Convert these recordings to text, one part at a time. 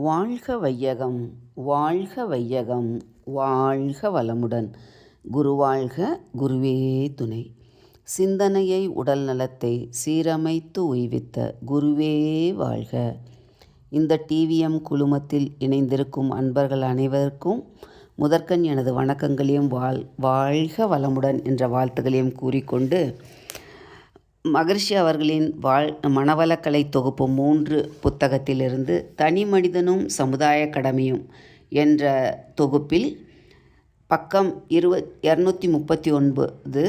வாழ்க வையகம் வாழ்க வையகம் வாழ்க வளமுடன். குருவாழ்க குருவே துணை. சிந்தனையை உடல் நலத்தை சீரமைத்து உய்வித்த குருவே வாழ்க. இந்த டிவிஎம் குழுமத்தில் இணைந்திருக்கும் அன்பர்கள் அனைவருக்கும் முதற்கண் எனது வணக்கங்களையும் வாழ் வாழ்க வளமுடன் என்ற வாழ்த்துக்களையும் கூறிக்கொண்டு மகர்ஷி அவர்களின் வாழ் மனவளக்கலை தொகுப்பு மூன்று புத்தகத்திலிருந்து தனி மனிதனும் சமுதாய கடமையும் என்ற தொகுப்பில் பக்கம் இருவ இரநூத்தி முப்பத்தி ஒன்பது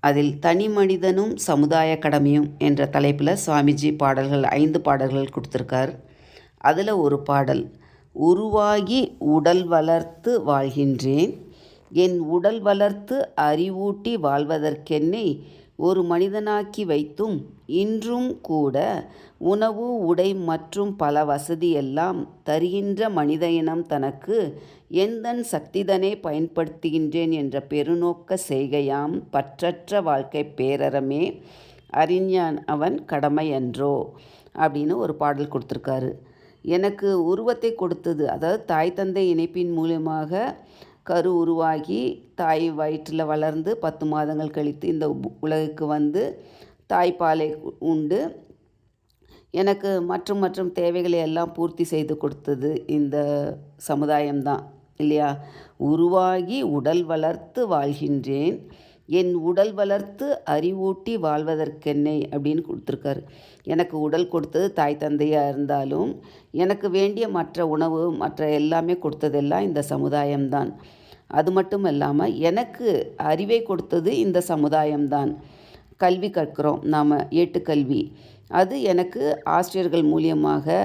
அதில் தனி மனிதனும் சமுதாய கடமையும் என்ற தலைப்பில் சுவாமிஜி பாடல்கள் ஐந்து பாடல்கள் கொடுத்துருக்கார். அதில் ஒரு பாடல் உருவாகி உடல் வளர்த்து வாழ்கின்றேன். என் உடல் வளர்த்து அறிவூட்டி வாழ்வதற்கென்னை ஒரு மனிதனாக்கி வைத்தும் இன்றும் கூட உணவு உடை மற்றும் பல வசதியெல்லாம் தருகின்ற மனித இனம் தனக்கு எந்தன் சக்திதனை பயன்படுத்துகின்றேன் என்ற பெருநோக்க செய்கையாம் பற்றற்ற வாழ்க்கை பேரறமே அறிஞான் அவன் கடமையன்றோ அப்படின்னு ஒரு பாடல் கொடுத்துருக்காரு. எனக்கு உருவத்தை கொடுத்தது அதாவது தாய் தந்தை இணைப்பின் மூலியமாக கரு உருவாகி தாய் வயிற்றில் வளர்ந்து பத்து மாதங்கள் கழித்து இந்த உலகுக்கு வந்து தாய்ப்பாலை உண்டு. எனக்கு மற்றும் மற்றும் தேவைகளை எல்லாம் பூர்த்தி செய்து கொடுத்தது இந்த சமுதாயம்தான் இல்லையா? உருவாகி உடல் வளர்த்து வாழ்கின்றேன். என் உடல் வளர்த்து அறிவூட்டி வாழ்வதற்கென்னை அப்படின்னு கொடுத்துருக்காரு. எனக்கு உடல் கொடுத்தது தாய் தந்தையாக இருந்தாலும் எனக்கு வேண்டிய மற்ற உணவு மற்ற எல்லாமே கொடுத்ததெல்லாம் இந்த சமுதாயம்தான் அது மட்டும் இல்லாமல் எனக்கு அறிவை கொடுத்தது இந்த சமுதாயம்தான். கல்வி கற்கிறோம். நாம் ஏட்டுக்கல்வி அது எனக்கு ஆசிரியர்கள் மூலியமாக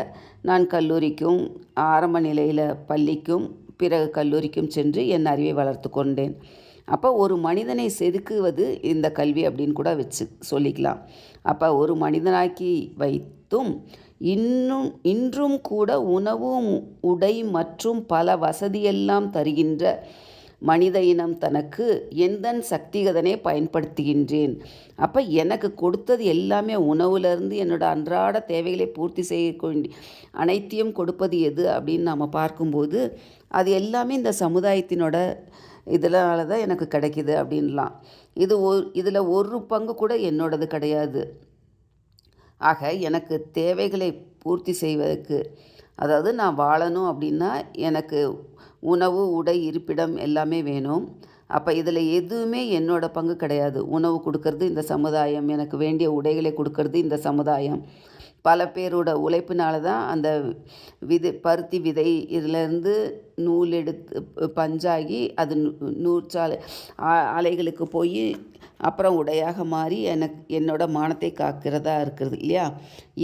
நான் கல்லூரிக்கும் ஆரம்ப நிலையில் பள்ளிக்கும் பிறகு கல்லூரிக்கும் சென்று என் அறிவை வளர்த்து கொண்டேன். அப்போ ஒரு மனிதனை செதுக்குவது இந்த கல்வி அப்படின்னு கூட வச்சு சொல்லிக்கலாம். அப்போ ஒரு மனிதனாக்கி வைத்தும் இன்னும் இன்றும் கூட உணவும் உடை மற்றும் பல வசதியெல்லாம் தருகின்ற மனித இனம் தனக்கு எந்தன் சக்திகதனை பயன்படுத்துகின்றேன். அப்போ எனக்கு கொடுத்தது எல்லாமே உணவுலேருந்து என்னோட அன்றாட தேவைகளை பூர்த்தி செய்ய அனைத்தையும் கொடுப்பது எது அப்படின்னு நாம் பார்க்கும்போது அது எல்லாமே இந்த சமுதாயத்தினோட இதனால தான் எனக்கு கிடைக்கிது அப்படின்லாம். இது ஒரு இதில் ஒரு பங்கு கூட என்னோடது கிடையாது. ஆக எனக்கு தேவைகளை பூர்த்தி செய்வதற்கு அதாவது நான் வாழணும் அப்படின்னா எனக்கு உணவு உடை இருப்பிடம் எல்லாமே வேணும். அப்போ இதில் எதுவுமே என்னோட பங்கு கிடையாது. உணவு கொடுக்கறது இந்த சமுதாயம் எனக்கு வேண்டிய உடைகளை கொடுக்கறது இந்த சமுதாயம். பல பேரோட உழைப்பினால தான் அந்த விதை பருத்தி விதை இதிலேருந்து நூல் எடுத்து பஞ்சாகி அது நூற்றாலை ஆலைகளுக்கு போய் அப்புறம் உடையாக மாறி எனக்கு என்னோட மானத்தை காக்கிறதா இருக்கிறது இல்லையா?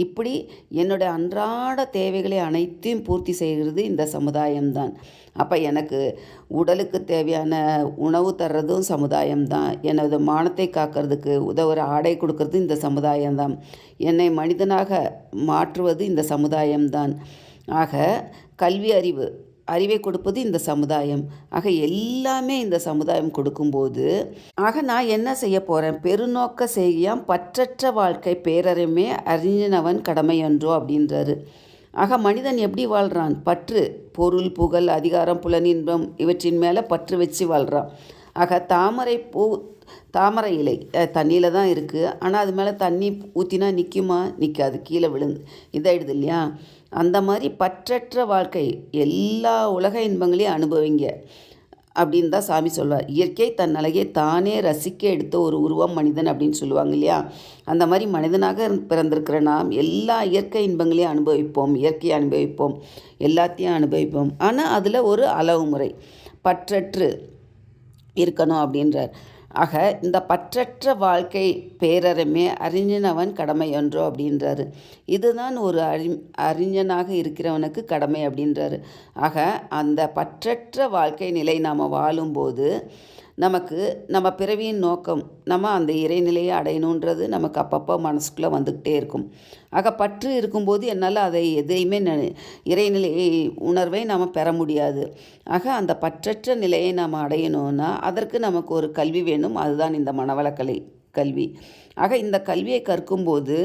இப்படி என்னோட அன்றாட தேவைகளை அனைத்தையும் பூர்த்தி செய்கிறது இந்த சமுதாயம்தான். அப்போ எனக்கு உடலுக்கு தேவையான உணவு தர்றதும் சமுதாயம்தான். எனது மானத்தை காக்கிறதுக்கு உதவுற ஆடை கொடுக்கறது இந்த சமுதாயம்தான். என்னை மனிதனாக மாற்றுவது இந்த சமுதாயம்தான். ஆக கல்வி அறிவு அறிவை கொடுப்பது இந்த சமுதாயம். ஆக எல்லாமே இந்த சமுதாயம் கொடுக்கும்போது ஆக நான் என்ன செய்ய போகிறேன் பெருநோக்க செய்யாம் பற்றற்ற வாழ்க்கை பேரறிமே அறிஞனவன் கடமையன்றோ அப்படின்றாரு. ஆக மனிதன் எப்படி வாழ்கிறான் பற்று பொருள் புகழ் அதிகாரம் புலனின்பம் இவற்றின் மேலே பற்று வச்சு வாழ்கிறான் ஆக தாமரை பூ தாமரை இலை தண்ணியில் தான் இருக்குது ஆனால் அது மேலே தண்ணி ஊற்றினா நிற்குமா நிற்காது கீழே விழுந்து இதாகிடுது இல்லையா? அந்த மாதிரி பற்றற்ற வாழ்க்கை எல்லா உலக இன்பங்களையும் அனுபவிங்க அப்படின்னு தான் சாமி சொல்வார். இயற்கை தன் அழகை தானே ரசிக்க எடுத்த ஒரு உருவம் மனிதன் அப்படின்னு சொல்லுவாங்க இல்லையா? அந்த மாதிரி மனிதனாக பிறந்திருக்கிற நாம் எல்லா இயற்கை இன்பங்களையும் அனுபவிப்போம். இயற்கையை அனுபவிப்போம். எல்லாத்தையும் அனுபவிப்போம். ஆனால் அதில் ஒரு அளவு முறை. பற்றற்று இருக்கணும் அப்படின்றார். ஆக இந்த பற்றற்ற வாழ்க்கை பேரறமே அறிஞனவன் கடமை என்றோ அப்படின்றாரு. இதுதான் ஒரு அறி அறிஞனாக இருக்கிறவனுக்கு கடமை அப்படின்றாரு. ஆக அந்த பற்றற்ற வாழ்க்கை நிலை நாம் வாழும்போது நமக்கு நம்ம பிறவியின் நோக்கம் நம்ம அந்த இறைநிலையை அடையணுன்றது நமக்கு அப்பப்போ மனசுக்குள்ளே வந்துக்கிட்டே இருக்கும். ஆக பற்று இருக்கும்போது என்னால் அதை எதையுமே இறைநிலை உணர்வை நாம் பெற முடியாது. ஆக அந்த பற்றற்ற நிலையை நாம் அடையணும்னா அதற்கு நமக்கு ஒரு கல்வி வேணும். அதுதான் இந்த மனவளக்கலை கல்வி. ஆக இந்த கல்வியை கற்கும்போது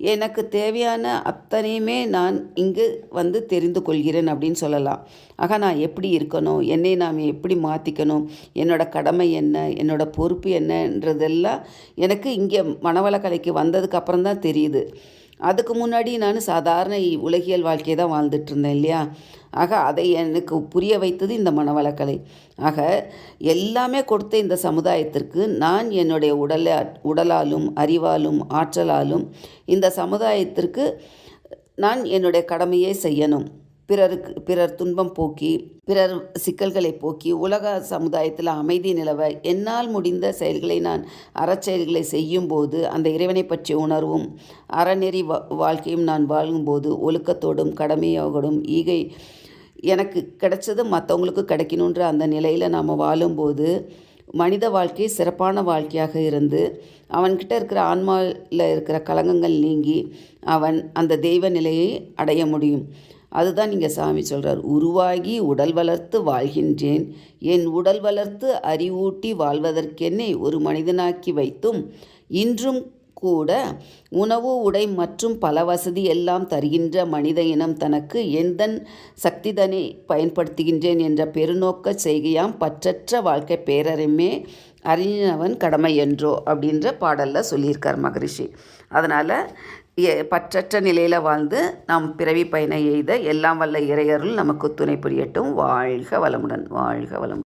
எனக்கு தேவையான அத்தனையுமே நான் இங்கு வந்து தெரிந்து கொள்கிறேன் அப்படின்னு சொல்லலாம். ஆக நான் எப்படி இருக்கணும்? என்னை நாம் எப்படி மாற்றிக்கணும் என்னோட கடமை என்ன? என்னோட பொறுப்பு என்னன்றதெல்லாம் எனக்கு இங்கே மனவளக்கலைக்கு வந்ததுக்கு அப்புறம் தான் தெரியுது. அதுக்கு முன்னாடி நான் சாதாரண உலகியல் வாழ்க்கையை தான் வாழ்ந்துட்டு இருந்தேன் இல்லையா? ஆக அதை எனக்கு புரிய வைத்தது இந்த மனவளக்கலை. ஆக எல்லாமே கொடுத்த இந்த சமுதாயத்திற்கு நான் என்னுடைய உடலை உடலாலும் அறிவாலும் ஆற்றலாலும் இந்த சமுதாயத்திற்கு நான் என்னுடைய கடமையை செய்யணும். பிறருக்கு பிறர் துன்பம் போக்கி பிறர் சிக்கல்களை போக்கி உலக சமுதாயத்தில் அமைதி நிலவ என்னால் முடிந்த செயல்களை நான் அறச்செயல்களை செய்யும்போது அந்த இறைவனை பற்றிய உணர்வும் அறநெறி வா வாழ்க்கையும் நான் வாழும்போது ஒழுக்கத்தோடும் கடமையோடும் ஈகை எனக்கு கிடைச்சது மற்றவங்களுக்கு கிடைக்கணுன்ற அந்த நிலையில் நாம் வாழும்போது மனித வாழ்க்கை சிறப்பான வாழ்க்கையாக இருந்து அவன்கிட்ட இருக்கிற ஆன்மாவில் இருக்கிற கலங்கங்கள் நீங்கி அவன் அந்த தெய்வ நிலையை அடைய முடியும். அதுதான் இங்கே சாமி சொல்கிறார் உருவாகி உடல் வளர்த்து வாழ்கின்றேன். என் உடல் வளர்த்து அறிவூட்டி வாழ்வதற்கென்னை ஒரு மனிதனாக்கி வைத்தும் இன்றும் கூட உணவு உடை மற்றும் பல வசதி எல்லாம் தருகின்ற மனித இனம் தனக்கு எந்தன் சக்திதனை பயன்படுத்துகின்றேன் என்ற பெருநோக்க செய்கையாம் பற்றற்ற வாழ்க்கை பேரறிமே அறிஞனவன் கடமை என்றோ அப்படின்ற பாடலில் சொல்லியிருக்கார் மகரிஷி. அதனால் பற்றற்ற நிலையில் வாழ்ந்து நாம் பிறவி பயனை எய்த எல்லாம் வல்ல இறையருள் நமக்கு துணை புரியட்டும். வாழ்க வளமுடன் வாழ்க வளமுடன்.